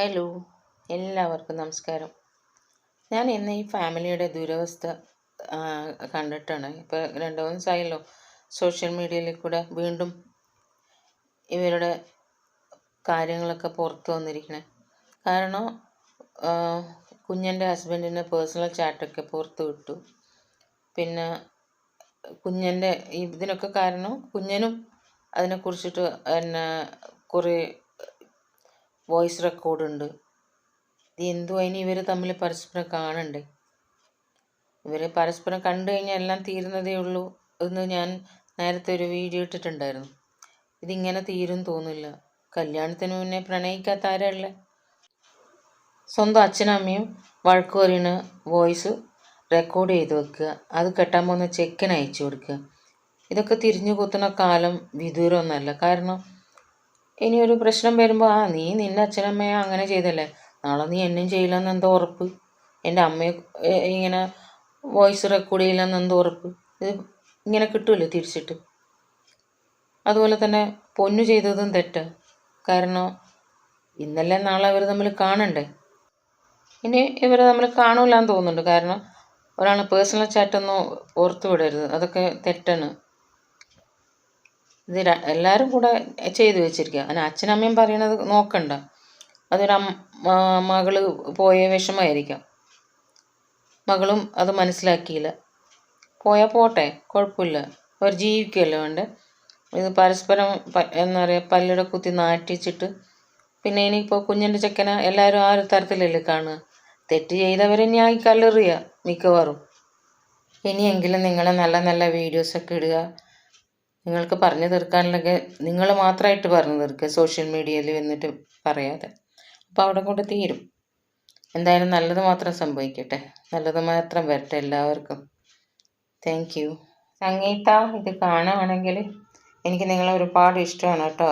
Hello എല്ലാവർക്കും നമസ്കാരം. ഞാൻ ഇന്ന് ഈ ഫാമിലിയുടെ ദുരവസ്ഥ കണ്ടിട്ടാണ്. ഇപ്പോൾ രണ്ട് മൂന്ന് ദിവസമായല്ലോ സോഷ്യൽ മീഡിയയിൽ കൂടെ വീണ്ടും ഇവരുടെ കാര്യങ്ങളൊക്കെ പുറത്ത് വന്നിരിക്കണേ. കാരണം കുഞ്ഞന്റെ ഹസ്ബൻഡിന്റെ പേഴ്സണൽ ചാറ്റൊക്കെ പുറത്തു വിട്ടു. പിന്നെ കുഞ്ഞന്റെ ഇതിനൊക്കെ കാരണം കുഞ്ഞനും അതിനെക്കുറിച്ചിട്ട് പിന്നെ കുറേ വോയിസ് റെക്കോർഡ് ഉണ്ട് ഇത് എന്തോ ഇനി ഇവർ തമ്മിൽ പരസ്പരം കാണണ്ടേ? ഇവർ പരസ്പരം കണ്ടു കഴിഞ്ഞാൽ എല്ലാം തീരുന്നതേ ഉള്ളൂ എന്ന് ഞാൻ നേരത്തെ ഒരു വീഡിയോ ഇട്ടിട്ടുണ്ടായിരുന്നു. ഇതിങ്ങനെ തീരും തോന്നില്ല കല്യാണത്തിന് മുന്നേ പ്രണയിക്കാത്ത ആരല്ല സ്വന്തം അച്ഛനും അമ്മയും വഴക്ക് പറയുന്ന വോയിസ് റെക്കോർഡ് ചെയ്ത് വെക്കുക. അത് കെട്ടാൻ പോകുന്ന ചെക്കന് അയച്ചു കൊടുക്കുക. ഇതൊക്കെ തിരിഞ്ഞു കുത്തുന്ന കാലം വിദൂരമൊന്നുമല്ല. കാരണം ഇനി ഒരു പ്രശ്നം വരുമ്പോൾ ആ നീ നിന്റെ അച്ഛനമ്മയെ അങ്ങനെ ചെയ്തല്ലേ? നാളെ നീ എന്നും ചെയ്യില്ലെന്ന് എന്തോ ഉറപ്പ്? എന്റെ അമ്മയെ ഇങ്ങനെ വോയിസ് റെക്കോർഡ് ചെയ്യില്ലെന്ന് എന്തോ ഉറപ്പ്? ഇത് ഇങ്ങനെ കിട്ടുമല്ലോ തിരിച്ചിട്ട്? അതുപോലെ തന്നെ പൊന്നു ചെയ്തതും തെറ്റ്. കാരണം ഇന്നലെ നാളെ ഇവർ തമ്മിൽ കാണണ്ടേ? ഇനി ഇവർ തമ്മിൽ കാണൂലെന്ന് തോന്നുന്നുണ്ട്. കാരണം ഒരാൾ പേഴ്സണൽ ചാറ്റൊന്നും ഓർത്തു വിടരുത്. അതൊക്കെ തെറ്റാണ്. ഇത് എല്ലാവരും കൂടെ ചെയ്ത് വെച്ചിരിക്കുക അതിന് അച്ഛനമ്മയും പറയണത് നോക്കണ്ട. അതൊരു മകൾ പോയ വിഷമമായിരിക്കാം. മകളും അത് മനസ്സിലാക്കിയില്ല. പോയാൽ പോട്ടെ കുഴപ്പമില്ല. അവർ ജീവിക്കുകയല്ലേ വേണ്ടേ? ഇത് പരസ്പരം എന്താ പറയുക പല്ലിടെ കുത്തി നാട്ടിച്ചിട്ട് പിന്നെ ഇനിയിപ്പോൾ കുഞ്ഞിന്റെ ചെക്കനെ എല്ലാവരും ആ ഒരു തരത്തിലല്ലേ കാണുക? തെറ്റ് ചെയ്തവരെ ഞാൻ കല്ലെറിയുക മിക്കവാറും. ഇനിയെങ്കിലും നിങ്ങൾ നല്ല നല്ല വീഡിയോസൊക്കെ ഇടുക. നിങ്ങൾക്ക് പറഞ്ഞു തീർക്കാനുള്ളതൊക്കെ നിങ്ങൾ മാത്രമായിട്ട് പറഞ്ഞു തീർക്കുക സോഷ്യൽ മീഡിയയിൽ വന്നിട്ട് പറയാതെ. അപ്പോൾ അവിടെ കൊണ്ട് തീരും. എന്തായാലും നല്ലത് മാത്രം സംഭവിക്കട്ടെ. നല്ലത് മാത്രം വരട്ടെ എല്ലാവർക്കും. താങ്ക് യു സംഗീത ഇത് കാണുകയാണെങ്കിൽ എനിക്ക് നിങ്ങളെ ഒരുപാട് ഇഷ്ടമാണ് കേട്ടോ.